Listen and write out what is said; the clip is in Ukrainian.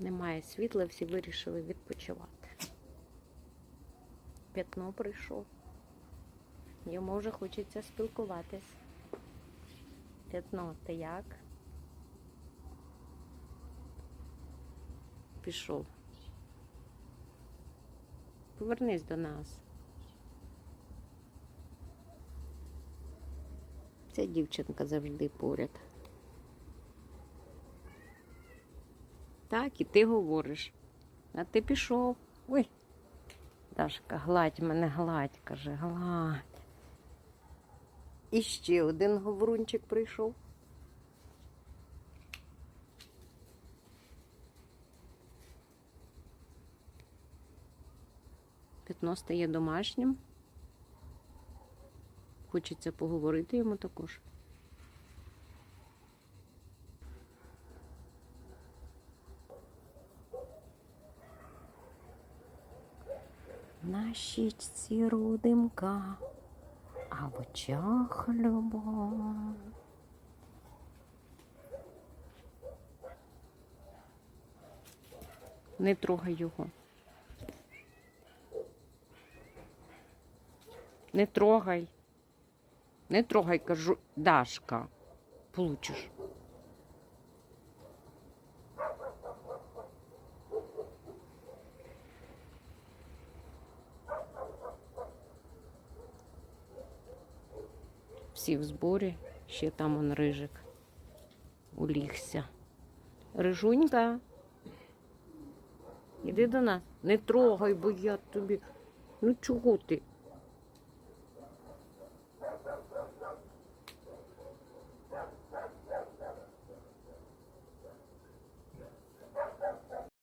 Немає світла, всі вирішили відпочивати. П'ятно прийшов. Йому вже хочеться спілкуватись. П'ятно, ти як? Пішов. Повернись до нас. Ця дівчинка завжди поряд. Так, і ти говориш. А ти пішов. Ой. Дашка, гладь мене, гладь, каже, гладь. І ще один говорунчик прийшов. Пятно стає домашнім. Хочеться поговорити йому також. На щічці рудимка, а в очах любов. Не трогай його. Не трогай. Не трогай, кажу, Дашка. Получиш. Всі в зборі, ще там он рижик улігся. Рижунька. Іди до нас. Не трогай, бо я тобі. Ну чого ти?